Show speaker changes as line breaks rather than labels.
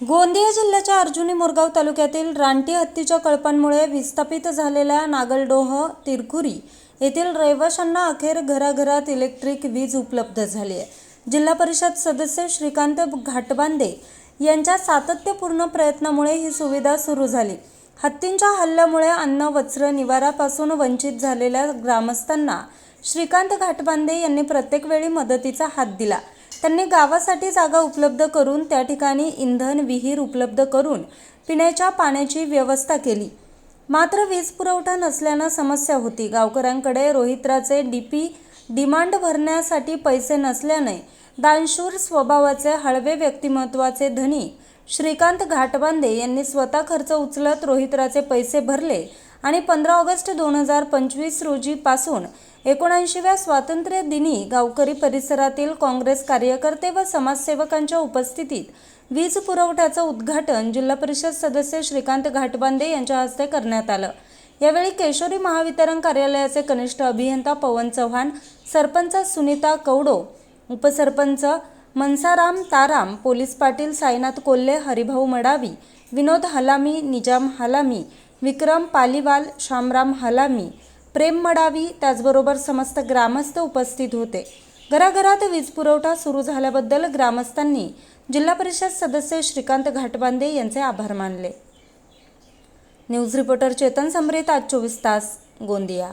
गोंदिया जिल्ह्याच्या अर्जुनी मोरगाव तालुक्यातील रानटी हत्तीच्या कळपांमुळे विस्थापित झालेल्या नागलडोह तिरकुरी येथील रहिवाशांना अखेर घराघरात इलेक्ट्रिक वीज उपलब्ध झाली आहे. जिल्हा परिषद सदस्य श्रीकांत घाटबांदे यांच्या सातत्यपूर्ण प्रयत्नामुळे ही सुविधा सुरू झाली. हत्तींच्या हल्ल्यामुळे अन्न वस्त्र निवारापासून वंचित झालेल्या ग्रामस्थांना श्रीकांत घाटबांदे यांनी प्रत्येक वेळी मदतीचा हात दिला. त्यांनी गावासाठी जागा उपलब्ध करून त्या ठिकाणी इंधन विहीर उपलब्ध करून पिण्याच्या पाण्याची व्यवस्था केली. मात्र वीज पुरवठा नसल्यानं समस्या होती. गावकऱ्यांकडे रोहित्राचे डीपी डिमांड भरण्यासाठी पैसे नसल्याने दानशूर स्वभावाचे हळवे व्यक्तिमत्वाचे धनी श्रीकांत घाटबांदे यांनी स्वतः खर्च उचलत रोहित्राचे पैसे भरले आणि पंधरा ऑगस्ट दोन हजार पंचवीस रोजीपासून एकोणऐंशीव्या स्वातंत्र्य दिनी गावकरी परिसरातील काँग्रेस कार्यकर्ते व समाजसेवकांच्या उपस्थितीत वीज पुरवठ्याचं उद्घाटन जिल्हा परिषद सदस्य श्रीकांत घाटबांदे यांच्या हस्ते करण्यात आलं. यावेळी केशोरी महावितरण कार्यालयाचे कनिष्ठ अभियंता पवन चव्हाण सरपंच सुनीता कवडो उपसरपंच मनसाराम ताराम पोलीस पाटील साईनाथ कोल्हे हरिभाऊ मडावी विनोद हलामी निजाम हलामी विक्रम पालीवाल शामराम हलामी. प्रेम मडावी त्याचबरोबर समस्त ग्रामस्थ उपस्थित होते. घराघरात वीज पुरवठा सुरू झाल्याबद्दल ग्रामस्थांनी जिल्हा परिषद सदस्य श्रीकांत घाटबांदे यांचे आभार मानले. न्यूज रिपोर्टर चेतन समरेत आज चोवीस तास गोंदिया.